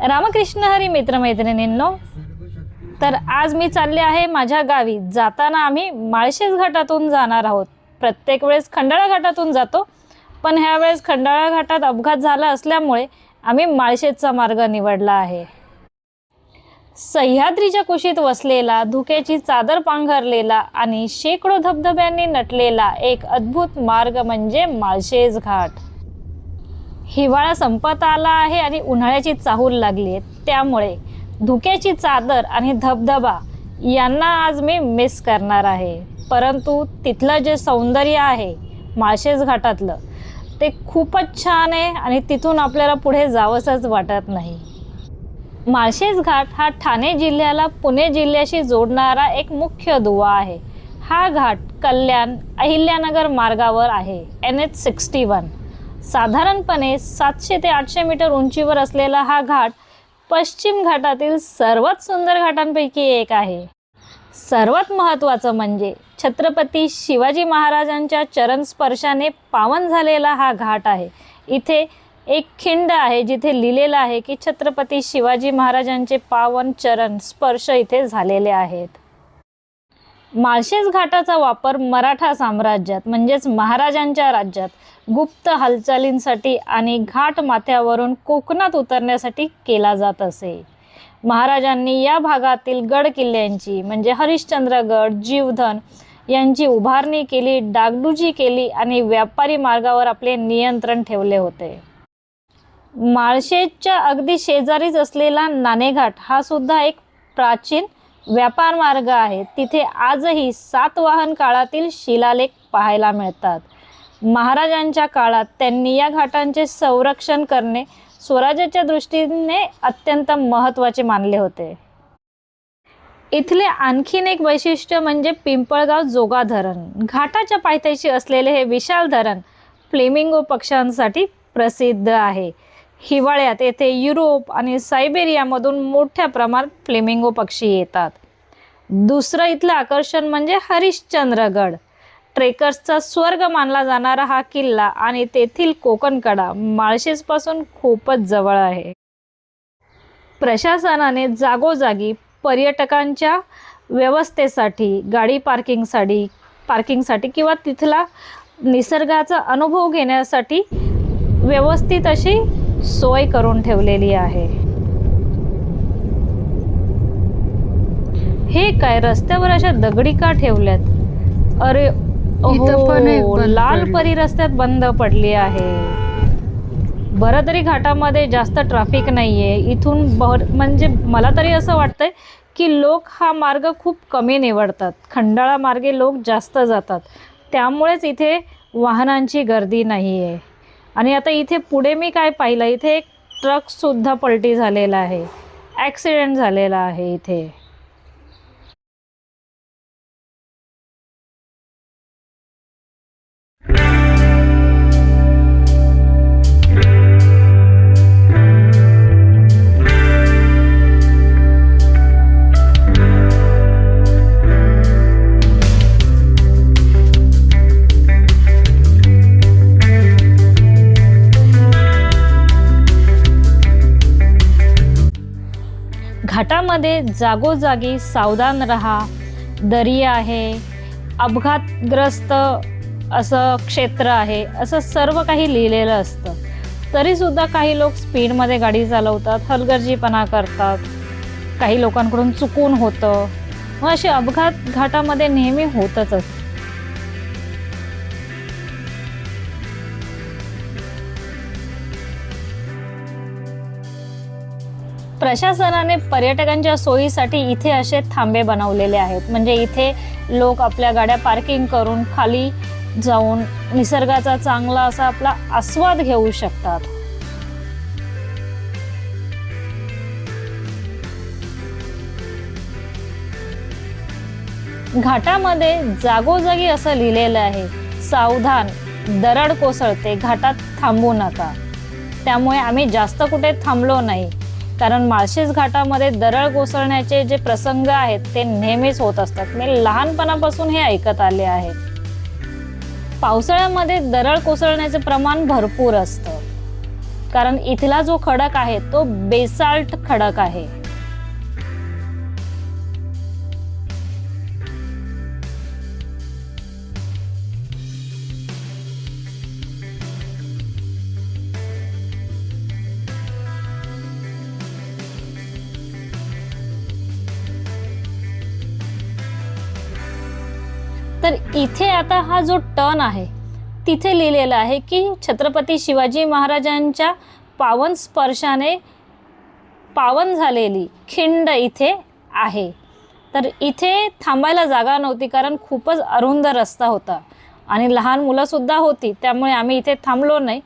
रामकृष्ण हरी मित्रमैत्रिणींनो तर आज मी चालले आहे माझ्या गावी. जाताना आम्ही माळशेज घाटातून जाणार आहोत. प्रत्येक वेळेस खंडाळा घाटातून जातो पण ह्या वेळेस खंडाळा घाटात अपघात झाला असल्यामुळे आम्ही माळशेजचा मार्ग निवडला आहे. सह्याद्रीच्या कुशीत वसलेला धुक्याची चादर पांघरलेला आणि शेकडो धबधब्यांनी नटलेला एक अद्भुत मार्ग म्हणजे माळशेज घाट. हिवाळा संपत आला आहे आणि उन्हाळ्याची चाहूल लागली आहे. त्यामुळे धुक्याची चादर आणि धबधबा यांना आज मी मिस करणार आहे. परंतु तिथलं जे सौंदर्य आहे माळशेज घाटातलं ते खूपच छान आहे आणि तिथून आपल्याला पुढे जावंसंच वाटत नाही. माळशेज घाट हा ठाणे जिल्ह्याला पुणे जिल्ह्याशी जोडणारा एक मुख्य दुवा आहे. हा घाट कल्याण अहिल्यानगर मार्गावर आहे एन एच सिक्स्टी वन साधारणपणे सातशे ते आठशे मीटर उंचीवर असलेला हा घाट पश्चिम घाटातील सर्वात सुंदर घाटांपैकी एक आहे. सर्वात महत्त्वाचं म्हणजे छत्रपती शिवाजी महाराजांच्या चरणस्पर्शाने पावन झालेला हा घाट आहे. इथे एक खिंड आहे जिथे लिहिलेलं आहे की छत्रपती शिवाजी महाराजांचे पावन चरण स्पर्श इथे झालेले आहेत. माळशेज घाटाचा वापर मराठा साम्राज्यात म्हणजेच महाराजांच्या राज्यात गुप्त हालचालींसाठी आणि घाट माथ्यावरून कोकणात उतरण्यासाठी केला जात असे. महाराजांनी या भागातील गड किल्ल्यांची म्हणजे हरिश्चंद्रगड जीवधन यांची उभारणी केली डागडुजी केली आणि व्यापारी मार्गावर आपले नियंत्रण ठेवले होते. माळशेजच्या अगदी शेजारीच असलेला नाणेघाट हा सुद्धा एक प्राचीन व्यापार मार्ग आहे. तिथे आजही सातवाहन काळातील शिलालेख पाहायला मिळतात. महाराजांच्या काळात त्यांनी या घाटांचे संरक्षण करणे स्वराज्याच्या दृष्टीने अत्यंत महत्त्वाचे मानले होते. इथले आणखीन एक वैशिष्ट्य म्हणजे पिंपळगाव जोगा धरण घाटाच्या पायथ्याशी असलेले हे विशाल धरण फ्लेमिंगो पक्ष्यांसाठी प्रसिद्ध आहे. हिवाळ्यात येथे युरोप आणि सायबेरियामधून मोठ्या प्रमाणात फ्लेमिंगो पक्षी येतात. दुसरं इथलं आकर्षण म्हणजे हरिश्चंद्रगड. ट्रेकर्सचा स्वर्ग मानला जाणारा हा किल्ला आणि तेथील कोकणकडा माळशेजपासून खूपच जवळ आहे. प्रशासनाने जागोजागी पर्यटकांच्या व्यवस्थेसाठी गाडी पार्किंगसाठी पार्किंगसाठी किंवा तिथला निसर्गाचा अनुभव घेण्यासाठी व्यवस्थित अशी सोय करून ठेवलेली आहे. हे काय रस्त्यावर अशा दगडी का ठेवल्यात? अरे इथं पण एक अहो, बंद लाल पडली. परी रस्त्यात बंद पडली आहे. बरं तरी घाटामध्ये जास्त ट्रॅफिक नाहीये. इथून बर म्हणजे मला तरी असं वाटतंय की लोक हा मार्ग खूप कमी निवडतात. खंडाळा मार्गे लोक जास्त जातात. त्यामुळेच इथे वाहनांची गर्दी नाही आहे आणि आता इथे पुढे मी काय पाहिलं? इथे एक ट्रकसुद्धा पलटी झालेला आहे. ॲक्सिडेंट झालेला आहे इथे. घाटामध्ये जागोजागी सावधान रहा. दरी आहे. अपघातग्रस्त असं क्षेत्र आहे. असं सर्व काही लिहिलेलं असतं. तरीसुद्धा काही लोक स्पीडमध्ये गाडी चालवतात हलगर्जीपणा करतात. काही लोकांकडून चुकून होतं. मग असे अपघात घाटामध्ये नेहमी होतच असतात. प्रशासनाने पर्यटकांच्या सोयीसाठी इथे असे थांबे बनवलेले आहेत. म्हणजे इथे लोक आपल्या गाड्या पार्किंग करून खाली जाऊन निसर्गाचा चांगला असा आपला आस्वाद घेऊ शकतात. घाटामध्ये जागोजागी असं लिहिलेलं आहे सावधान दरड कोसळते घाटात थांबू नका. त्यामुळे आम्ही जास्त कुठे थांबलो नाही. कारण माळशेज घाटामध्ये दरड कोसळण्याचे जे प्रसंग आहेत ते नेहमीच होत असतात. मी लहानपणापासून हे ऐकत आले आहे. पावसाळ्यामध्ये दरड कोसळण्याचे प्रमाण भरपूर असतं. कारण इथला जो खडक आहे तो बेसाल्ट खडक आहे. इथे आता हा जो टर्न आहे तिथे लिहिलेलं आहे की छत्रपती शिवाजी महाराजांच्या पावन स्पर्शाने पावन झालेली खिंड इथे आहे. तर इथे थांबायला जागा नव्हती कारण खूपच अरुंद रस्ता होता आणि लहान मुलंसुद्धा होती त्यामुळे आम्ही इथे थांबलो नाही.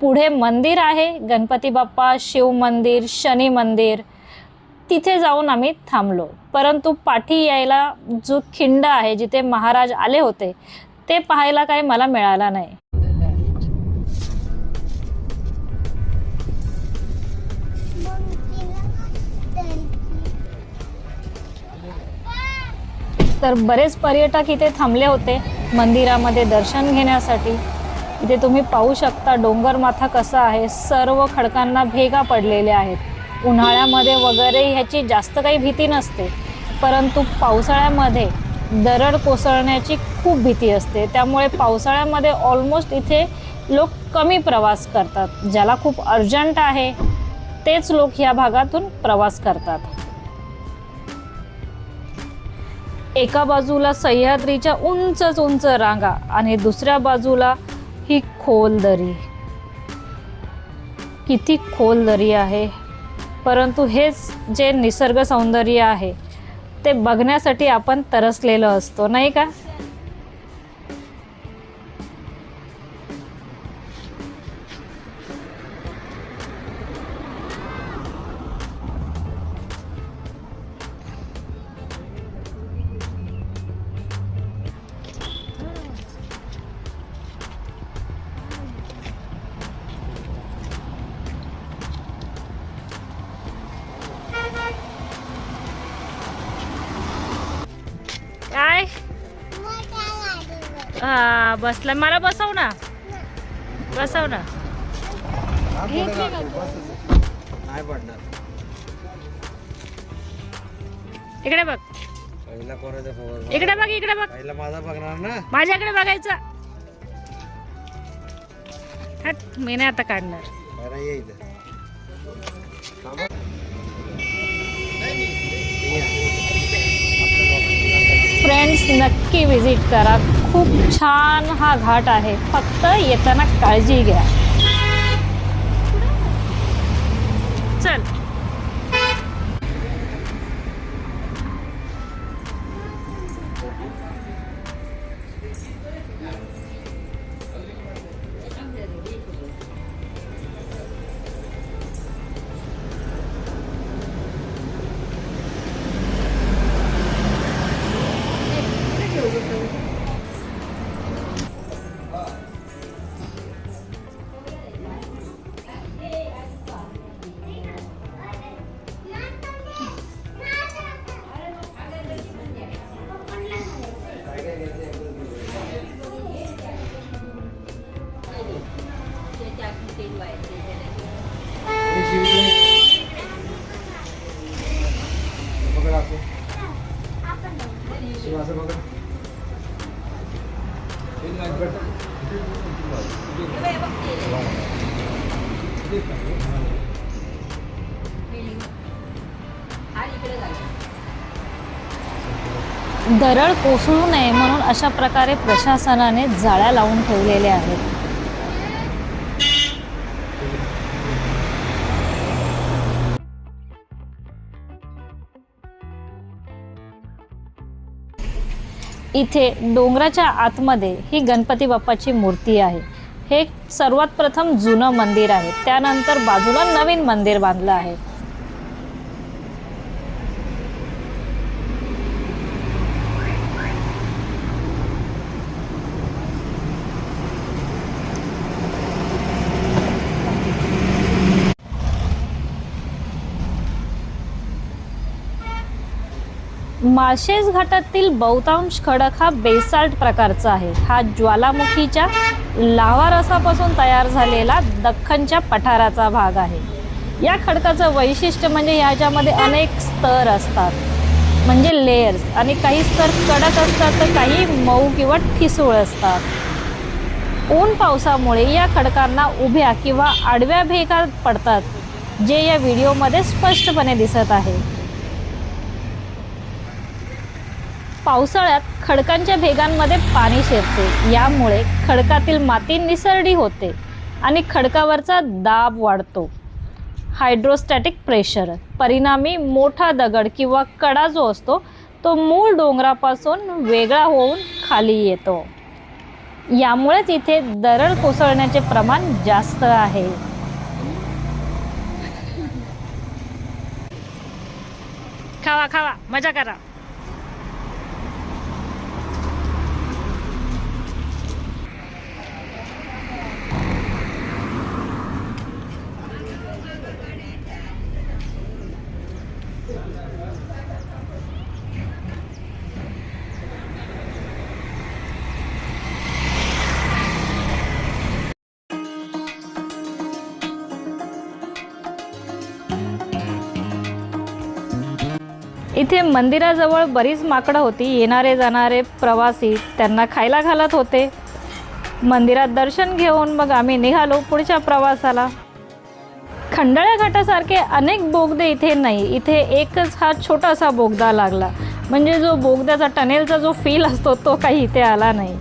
पुढे मंदिर आहे गणपती बाप्पा शिव मंदिर शनी मंदिर तिथे जाऊन आम्ही थांबलो. परंतु पाठी यायला जो खिंड आहे जिथे महाराज आले होते ते पाहायला काही मला मिळाला नाही. तर बरेच पर्यटक इथे थांबले होते मंदिरामध्ये दर्शन घेण्यासाठी. इथे तुम्ही पाहू शकता डोंगर माथा कसा आहे. सर्व खडकांना भेगा पडलेल्या आहेत. उन्हाळ्यामध्ये वगैरे ह्याची जास्त काही भीती नसते. परंतु पावसाळ्यामध्ये दरड कोसळण्याची खूप भीती असते. त्यामुळे पावसाळ्यामध्ये ऑलमोस्ट इथे लोक कमी प्रवास करतात. ज्याला खूप अर्जंट आहे तेच लोक ह्या भागातून प्रवास करतात. एका बाजूला सह्याद्रीच्या उंचच उंच रांगा आणि दुसऱ्या बाजूला ही खोल दरी. किती खोल दरी आहे? परंतु हेच जे निसर्ग सौंदर्य आहे ते बघण्यासाठी आपण तरसलेलो असतो नाही का? बसला. मला बसव ना. बसव ना. इकडे बघ. इकडे बघ इकडे बघ. माझा बघणार ना. माझ्याकडे बघायचं. हट मी नाही आता काढणार. फ्रेंड्स नक्की विजिट करा. खूप छान हा घाट आहे. फक्त येताना काळजी घ्या. चल. दरड कोसळू नये म्हणून अशा प्रकारे प्रशासनाने जाळ्या लावून ठेवलेल्या आहेत. इथे डोंगराच्या आतमध्ये ही गणपती बाप्पाची मूर्ती आहे. हे सर्वात प्रथम जुनं मंदिर आहे. त्यानंतर बाजूला नवीन मंदिर बांधलं आहे. माळशेज घाटातील बहुतांश खडक हा बेसाल्ट प्रकारचा आहे. हा ज्वालामुखीच्या लावा रसापासून तयार झालेला दख्खनच्या पठाराचा भाग आहे. या खडकाचं वैशिष्ट्य म्हणजे ह्याच्यामध्ये अनेक स्तर असतात. म्हणजे लेयर्स आणि काही स्तर कडक असतात तर काही मऊ किंवा ठिसूळ असतात. ऊन पावसामुळे या खडकांना उभ्या किंवा आडव्या भेगा पडतात जे या व्हिडिओमध्ये स्पष्टपणे दिसत आहे. पावसाळ्यात खडकांच्या भेगांमध्ये पाणी शिरते. यामुळे खडकातील माती निसरडी होते आणि खडकावरचा दाब वाढतो. हायड्रोस्टॅटिक प्रेशर परिणामी मोठा दगड किंवा कडा जो असतो तो मूळ डोंगरापासून वेगळा होऊन खाली येतो. यामुळेच इथे दरड कोसळण्याचे प्रमाण जास्त आहे. खावा खावा मजा करा. इथे मंदिराजवळ बरीच माकडं होती. येणारे जाणारे प्रवासी त्यांना खायला घालत होते. मंदिरात दर्शन घेऊन मग आम्ही निघालो पुढच्या प्रवासाला. खंडाळ्या घाटासारखे अनेक बोगदे इथे नाही. इथे एकच हा छोटासा बोगदा लागला. म्हणजे जो बोगद्याचा टनेलचा जो फील असतो तो काही इथे आला नाही.